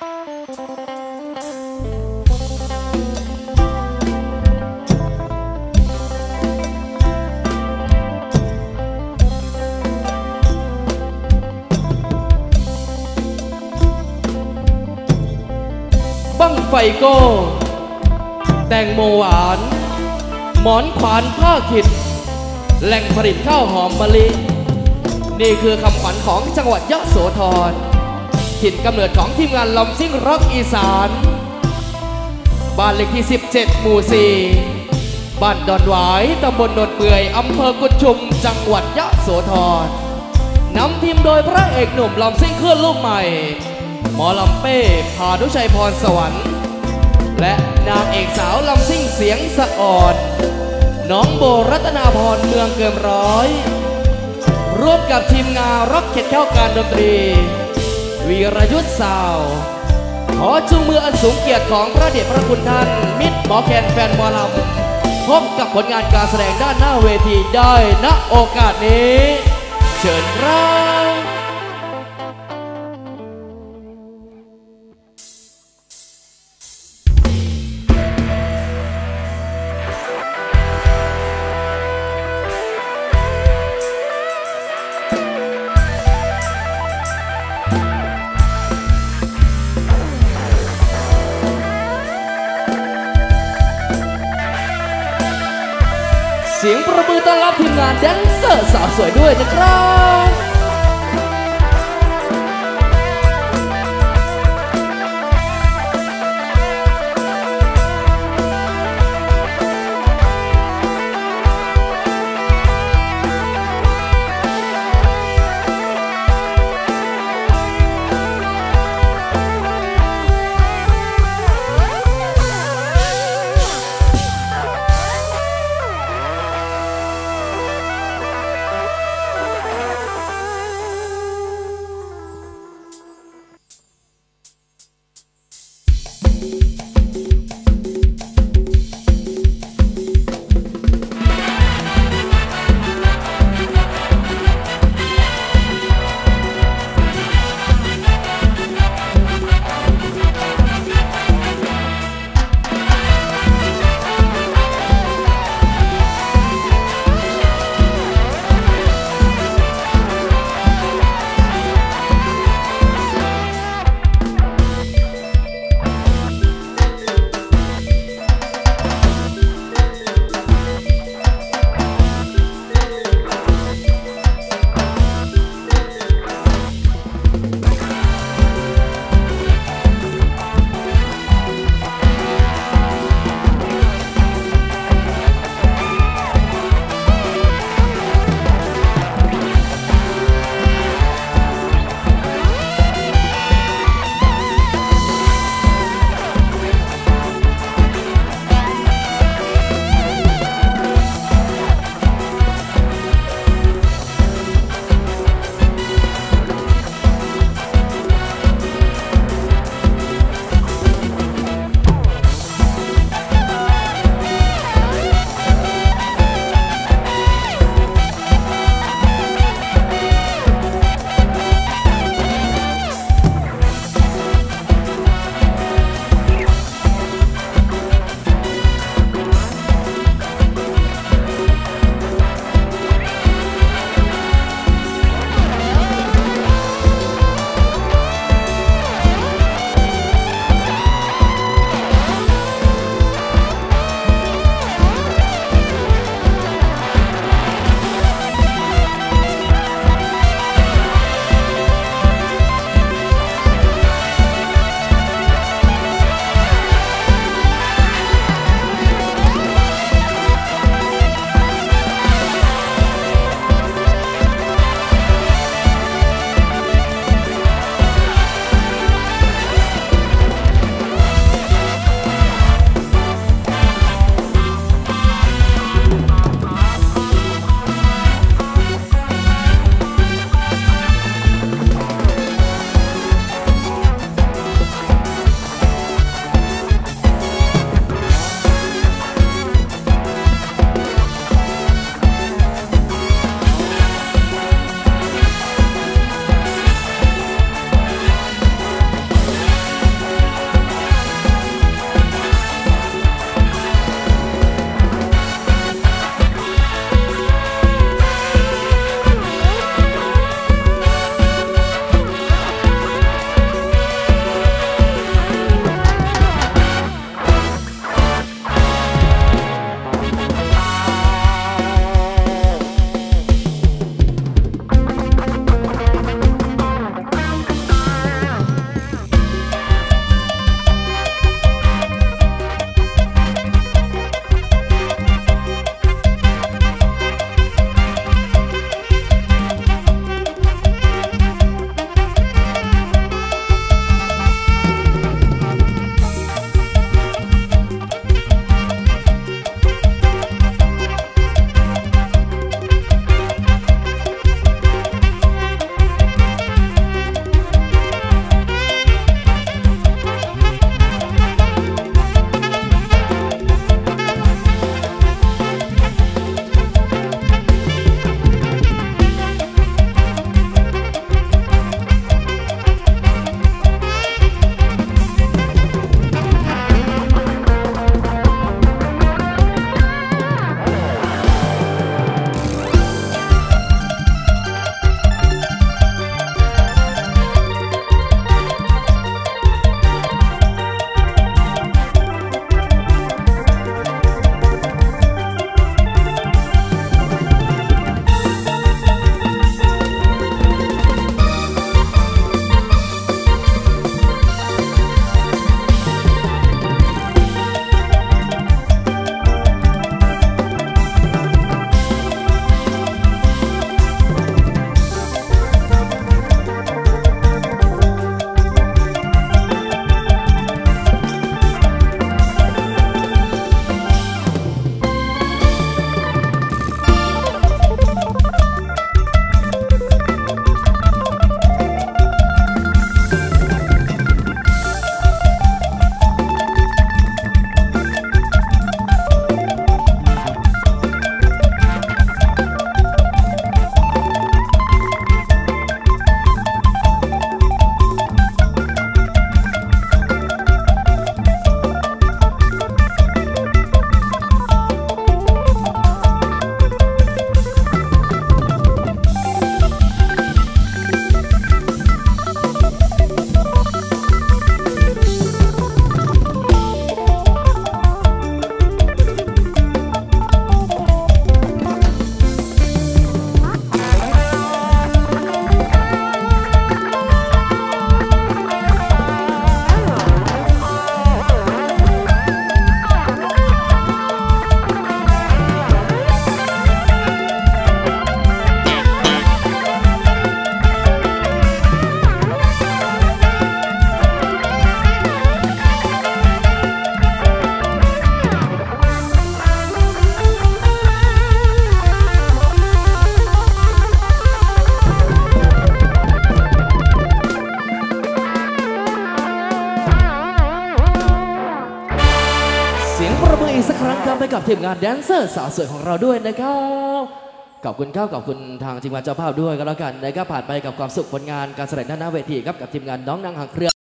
บั้งไฟโก้ แตงโมหวาน หมอนขวานผ้าขิด แหล่งผลิตข้าวหอมมะลิ นี่คือคำขวัญของจังหวัดยะโสธร ถิ่นกำเนิดของทีมงานลำซิ่งร็อกอีสาน บ้านเลขที่ 17 หมู่ 4 บ้านดอนหวาย ตำบลโนนเปื่อย อำเภอกุดชุม จังหวัดยะโสธรนำทีมโดยพระเอกหนุ่มลำซิ่งเคลื่อนลูกใหม่ หมอลำเป้พานุชัยพรสวรรค์ และนางเอกสาวลำซิ่งเสียงสะอ่อน น้องโบรัตนาพรเมืองเกิมร้อย ร่วมกับทีมงานร็อกเก็ตเข้าการดนตรี วีรยุทธ์สาว ขอจูงมืออันสูงเกียรติของพระเดชพระคุณท่าน มิตรหมอแคนแฟนมอลำพบกับผลงานการแสดงด้านหน้าเวทีได้ณโอกาสนี้ เชิญครับ ต้อนรับทีมงานแดนเซอร์สาวสวยด้วยนะครับ สักครั้งครับให้กับทีมงานแดนเซอร์สาวสวยของเราด้วยนะครับขอบคุณครับขอบคุณทางทีมงานเจ้าภาพด้วยก็แล้วกันนะครับผ่านไปกับความสุขผลงานการแสดงด้าหน้าเวทีครับกับทีมงานน้องนางหางเครือ